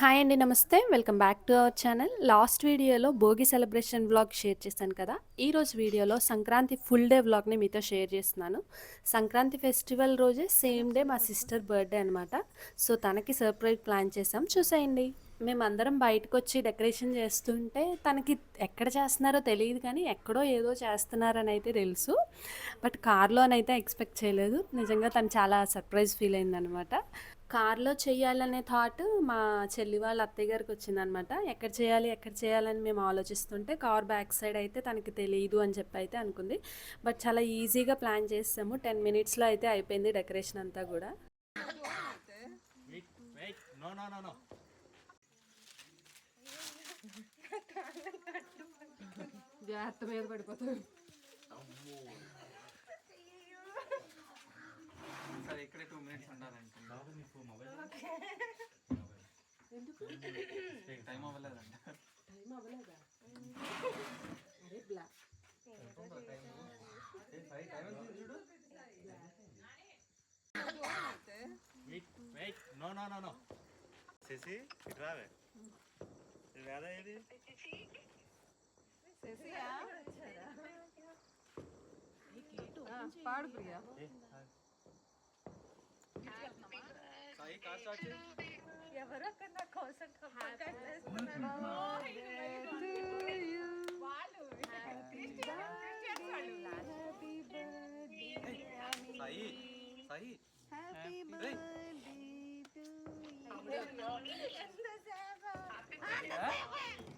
Hi అండి నమస్తే. Welcome back to our channel. Last వీడియోలో భోగి సెలబ్రేషన్ వ్లాగ్ షేర్ చేశాను కదా. ఈరోజు వీడియోలో సంక్రాంతి ఫుల్ డే వ్లాగ్ని మీతో షేర్ చేస్తున్నాను. సంక్రాంతి ఫెస్టివల్ రోజే సేమ్ డే మా సిస్టర్ బర్త్డే అనమాట సో తనకి సర్ప్రైజ్ ప్లాన్ చేసాం చూసేయండి. మేమందరం బయటకు వచ్చి డెకరేషన్ చేస్తుంటే తనకి ఎక్కడ చేస్తున్నారో తెలియదు కానీ ఎక్కడో ఏదో చేస్తున్నారని అయితే తెలుసు. బట్ కార్లోనైతే ఎక్స్పెక్ట్ చేయలేదు. నిజంగా తను చాలా సర్ప్రైజ్ ఫీల్ అయిందనమాట. కార్లో చేయాలనే థాట్ మా చెల్లి వాళ్ళ అత్తయ్య గారికి వచ్చిందనమాట. ఎక్కడ చేయాలి ఎక్కడ చేయాలని మేము ఆలోచిస్తుంటే కార్ బ్యాక్ సైడ్ అయితే తనకి తెలియదు అని చెప్పి అయితే అనుకుంది. బట్ చాలా ఈజీగా ప్లాన్ చేసాము. టెన్ మినిట్స్లో అయితే అయిపోయింది డెకరేషన్ అంతా కూడా. Wait. No, no, no, no. జాగ్రత్త మీద పడిపోతాడు. సరే ఇక్కడే టూ మినిట్స్ ఉండాలంటే. బాబు మీకు మొబైల్ టైం అవ్వలేదంట. టైం అవ్వలేదా? అరే blah. Wait wait no no no no చేసి ఇటు రావే. ఇది వేదా ఏది? పాడు ప్రియా సాయి కార్ స్టార్ట్ చేయి సాయి సాయి ఏయ్. ఓకే సర్ప్రైజ్ ఫీల్ అయ్యావా థ్యాంక్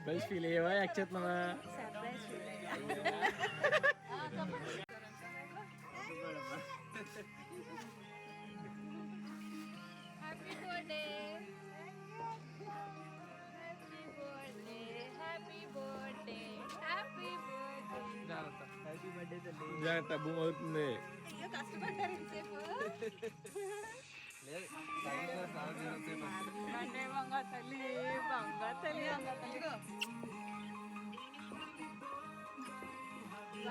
సర్ప్రైజ్ ఫీల్ అయ్యావా యాక్ట్ చేస్తున్నావా happy birthday happy birthday happy birthday happy birthday జాగ్రత్త భూమి అవుతుంది. అయ్యో కష్టపడ్డారు అంటే బంగా తల్లి బంగా తల్లి బంగా తల్లి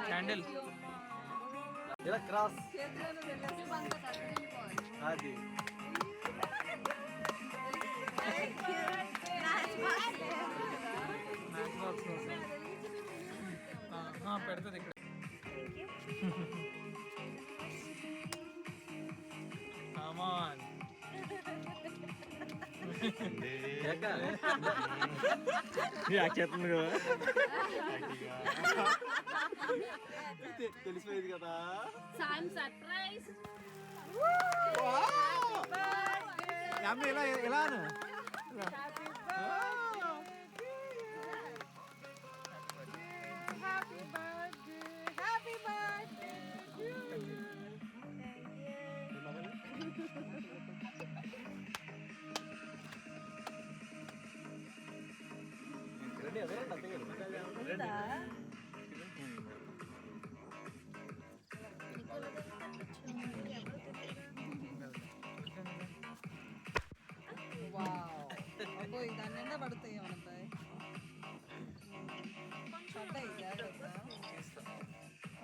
క్యాండిల్ ఇలా క్రాస్ అది పెడుతుంది ఇక్కడ తెలిసిపోయింది కదా సన్ సర్ప్రైజ్ అమ్మ ఇలా ఎలా అంతే అబ్బో దాని నిండా పడతాయి ఏమన్నాయి పడ్డాయి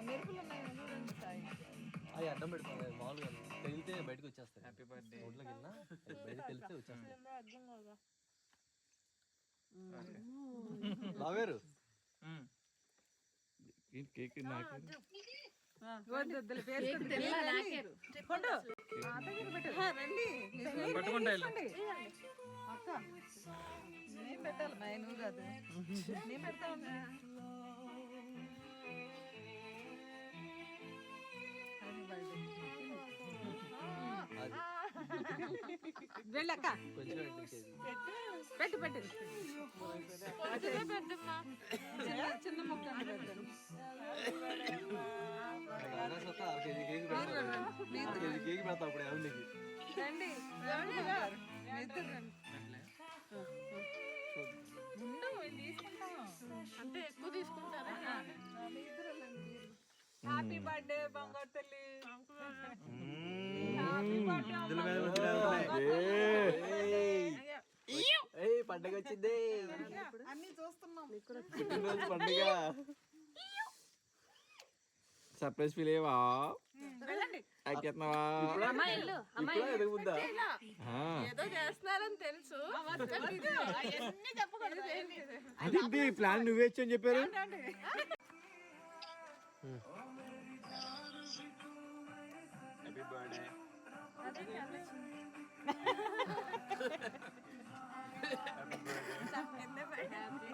మెరుపులు ఉన్నాయి. అవి అడ్డం పెడుతుంది మామూలుగా తగిలితే బయటకు వచ్చేస్తాయి. హ్యాపీ బర్త్డే రోడ్లోకి వెళ్ళినా బయట తెలిస్తే వచ్చేస్తాయి. బావేరు కేక్ నాకు వద్దు, వద్దులే, పేరు పెట్టు. పండు. ఆ, దగ్గర పెట్టు. ఆ, రండి మీరు పట్టుకుంటా వెళ్ళు. తీసుకోండి. అక్క. నేను పెట్టాలి. మా నువ్వు కాదు. నేను పెడతా ఉన్నా అది. వెళ్ళక్క. కొంచెం అడ్డించేది పెట్టు పెట్టు. పెడతా అప్పుడు ఎవరికి. అంటే ఎక్కువ తీసుకుంటారా. హ్యాపీ బర్త్డే బంగారు తల్లి. హ్యాపీ బర్త్డే పండగ వచ్చింది. అన్ని చూస్తున్నాం. పండుగ సర్ప్రైజ్ ఫీల్ అయ్యవా వెళ్ళండి ఎక్కేస్తున్నావా అమ్మాయి వెళ్ళు అమ్మాయి ఇప్పుడు ఎదుగుద్దా ఏదో చేస్తున్నారని తెలుసు. అవన్నీ చెప్పకూడదు. అదేంటి ప్లాన్ నువ్వే ఇచ్చని చెప్పారు?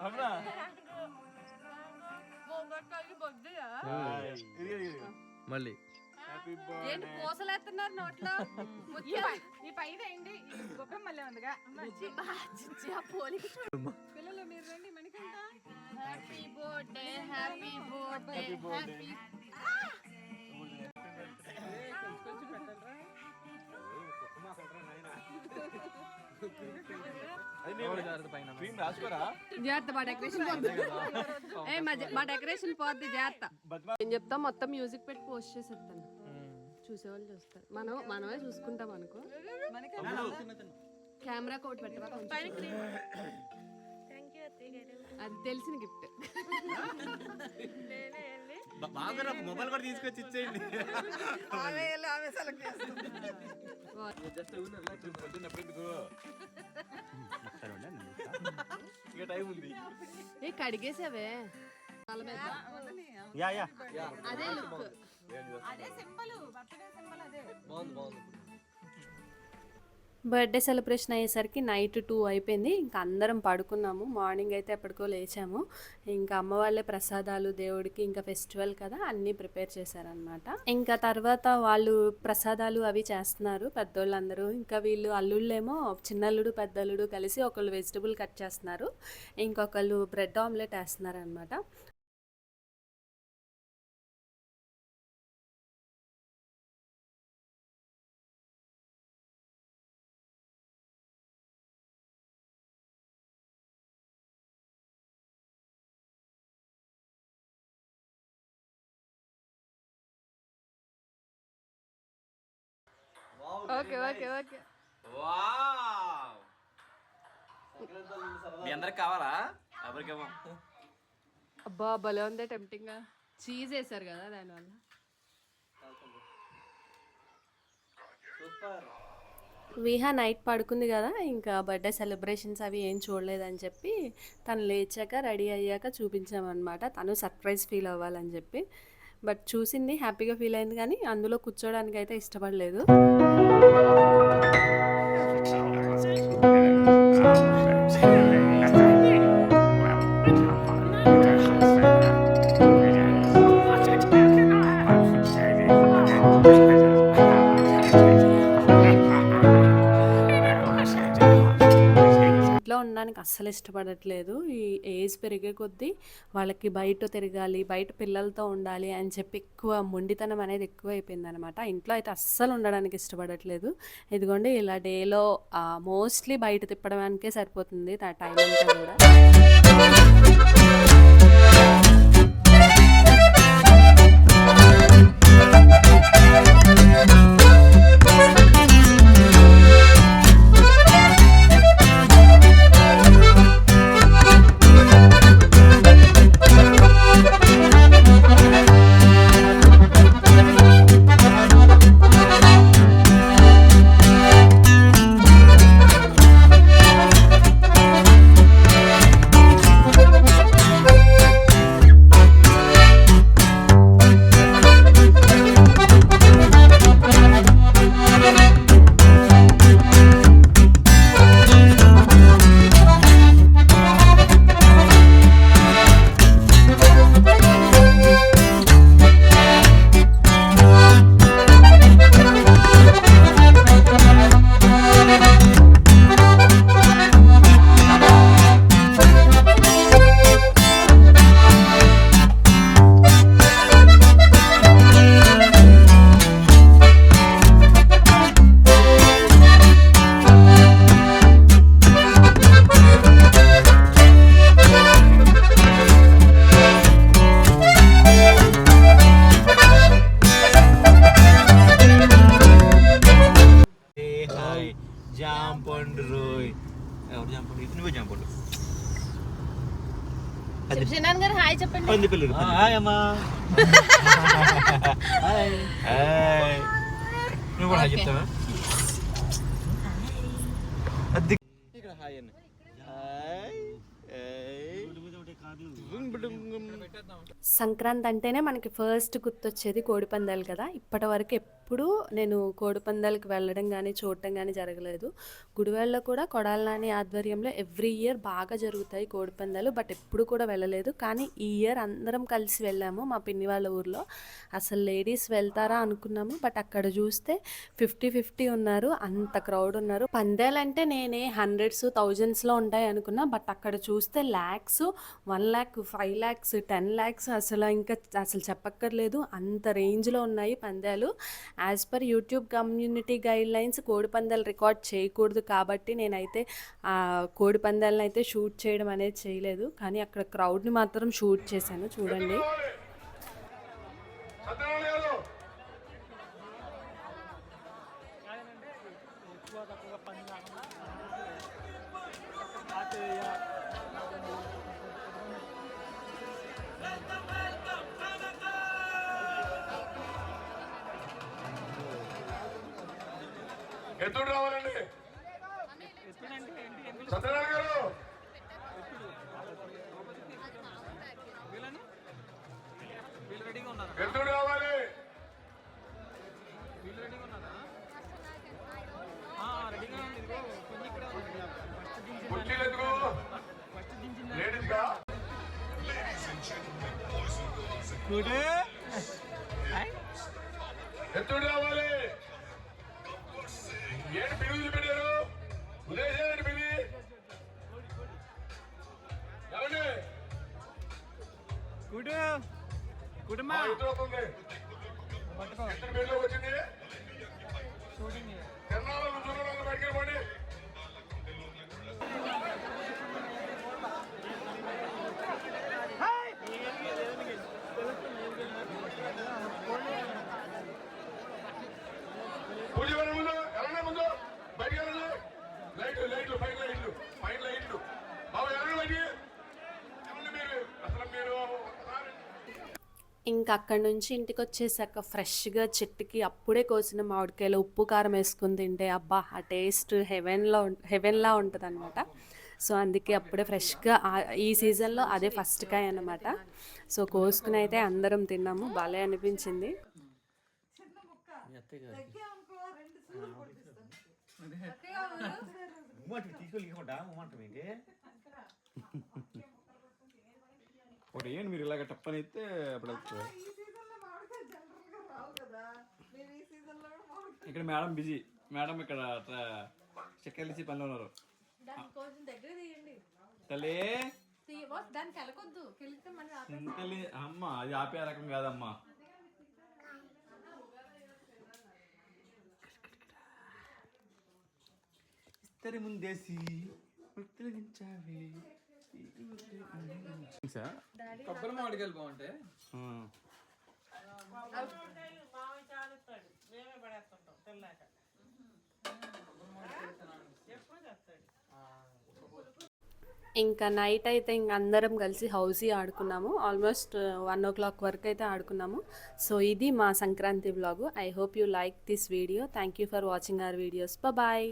అవునా మళ్ళీ. హ్యాపీ ఏంటి పూసలేస్తున్నారు నోట్లో? ఈ పైన ఏంటి? గొప్ప మళ్ళీ ఉందిగా. పిల్లలు మీరు రండి Manikanta happy birthday happy birthday happy cream రాసుకోరా జాగ్రత్త మా డెకరేషన్ ఏ మా డెకరేషన్ పోద్ది జాగ్రత్త. ఏం చెప్తా? మొత్తం మ్యూజిక్ పెట్టి పోస్ట్ చేసేస్తాను. చూసేవాళ్ళు చూస్తారు. మనం మనమే చూసుకుంటాం అనుకో. కెమెరా కోట్ పెట్టవా అది తెలిసిన గిఫ్ట్. నేనే బాగా మొబైల్ కూడా తీసుకొచ్చి ఇచ్చేయండి. ఆమె సెలెక్ట్ చేస్తుంది. ఇంకా టైం ఉంది. ఏ కడిగేసావే. యా యా అదే లుక్ అదే సింబల్ బర్త్డే సింబల్ అదే. బాగుంది బాగుంది. బర్త్డే సెలబ్రేషన్ అయ్యేసరికి నైట్ టూ అయిపోయింది. ఇంకా అందరం పడుకున్నాము. మార్నింగ్ అయితే ఎప్పటికో లేచాము. ఇంకా అమ్మ వాళ్ళే ప్రసాదాలు దేవుడికి ఇంకా ఫెస్టివల్ కదా అన్నీ ప్రిపేర్ చేశారనమాట ఇంకా తర్వాత వాళ్ళు ప్రసాదాలు అవి చేస్తున్నారు పెద్దోళ్ళందరూ. ఇంకా వీళ్ళు అల్లుళ్ళేమో చిన్నల్లుడు పెద్దల్లుడు కలిసి ఒకళ్ళు వెజిటబుల్ కట్ చేస్తున్నారు. ఇంకొకళ్ళు బ్రెడ్ ఆమ్లెట్ వేస్తున్నారు ఓకే ఓకే ఓకే. మీ అందరికి కావాలా? ఎవరికేమో. అబ్బా భలే ఉంది టెంప్టింగ్గా చీజ్ వేసారు కదా దానివల్ల. సూపర్. విహా నైట్ పడుకుంది కదా ఇంకా బర్త్డే సెలబ్రేషన్స్ అవి ఏం చూడలేదని చెప్పి తను లేచాక రెడీ అయ్యాక చూపించామన్నమాట. తను సర్ప్రైజ్ ఫీల్ అవ్వాలని చెప్పి. బట్ చూసింది హ్యాపీగా ఫీల్ అయింది కానీ అందులో కూర్చోడానికి అయితే ఇష్టపడలేదు. అస్సలు ఇష్టపడట్లేదు. ఈ ఏజ్ పెరిగే కొద్దీ వాళ్ళకి బయట తిరగాలి బయట పిల్లలతో ఉండాలి అని చెప్పి ఎక్కువ మొండితనం అనేది ఎక్కువ అయిపోయింది అనమాట ఇంట్లో అయితే అస్సలు ఉండడానికి ఇష్టపడట్లేదు. ఇదిగోండి ఇలా డేలో మోస్ట్లీ బయట తిప్పడానికే సరిపోతుంది ఆ టైం అంతా కూడా. ఎవరు చంపడు ఇది నువ్వే చంపడు శివనాథ్ గారు పంది పిల్లలు నువ్వు కూడా హాయ్ చెప్తావా? సంక్రాంతి అంటేనే మనకి ఫస్ట్ గుర్తొచ్చేది కోడిపందాలు కదా. ఇప్పటి వరకు ఎప్పుడూ నేను కోడిపందాలకు వెళ్ళడం కానీ చూడటం కానీ జరగలేదు. గుడివాడలో కూడా కొడాల నాని ఆధ్వర్యంలో ఎవ్రీ ఇయర్ బాగా జరుగుతాయి కోడిపందాలు బట్ ఎప్పుడు కూడా వెళ్ళలేదు. కానీ ఈ ఇయర్ అందరం కలిసి వెళ్ళాము మా పిన్ని వాళ్ళ ఊర్లో. అసలు లేడీస్ వెళ్తారా అనుకున్నాము బట్ అక్కడ చూస్తే ఫిఫ్టీ ఫిఫ్టీ ఉన్నారు అంత క్రౌడ్ ఉన్నారు. పందాలంటే నేనే హండ్రెడ్స్ థౌజండ్స్లో ఉంటాయి అనుకున్నా బట్ అక్కడ చూస్తే lakhs one lakh five five lakhs ten lakhs అసలు ఇంకా అసలు చెప్పక్కర్లేదు. అంత రేంజ్లో ఉన్నాయి పందాలు. As per YouTube community guidelines కోడి పందాలు రికార్డ్ చేయకూడదు కాబట్టి నేనైతే ఆ కోడి పందాలను అయితే షూట్ చేయడం అనేది చేయలేదు. కానీ అక్కడ క్రౌడ్ని మాత్రం షూట్ చేశాను. చూడండి. ఎత్తుడు రావాలండి. సత్యనారాయణ గారు ఎత్తుడు రావాలి. కుర్చీలు లేడీస్గా ఎత్తుడు రావాలి. గుడ్మా ఇంకా అక్కడి నుంచి ఇంటికి వచ్చేసాక ఫ్రెష్గా చెట్టుకి అప్పుడే కోసిన మామిడికాయలు ఉప్పు కారం వేసుకుని తింటే అబ్బా ఆ టేస్ట్ హెవెన్లో హెవెన్లా ఉంటుంది అనమాట సో అందుకే అప్పుడే ఫ్రెష్గా ఈ సీజన్లో అదే ఫస్ట్ కాయ అనమాట సో కోసుకుని అయితే అందరం తిన్నాము. భలే అనిపించింది. మీ అత్తయ్య గారు తీసుకెళ్ళకుండా ఉమ్మంటాం ఏంటి ఒకటి ఏంటి మీరు ఇలాగ టప్పని అయితే అప్పుడు ఈ సీజన్లో మామిడికాయ జనరల్గా రావు కదా. మీరు ఈ సీజన్లో కూడా మామిడికాయ ఇక్కడ మేడం బిజీ. మేడం ఇక్కడ చెక్కలిసి పనిలో ఉన్నారు. తల్లి. తల్లి. అమ్మ అది ఆపే రకం కాదమ్మా. ఇస్తరి ముందేసి ఉత్తరించావి కొబ్బరి మామిడికాయలు బాగుంటాయి? ఇంకా నైట్ అయితే ఇంక అందరం కలిసి హౌసీ ఆడుకున్నాము. ఆల్మోస్ట్ వన్ ఓ క్లాక్ వరకు అయితే ఆడుకున్నాము. సో ఇది మా Sankranti vlog I hope you like this video thank you for watching our videos bye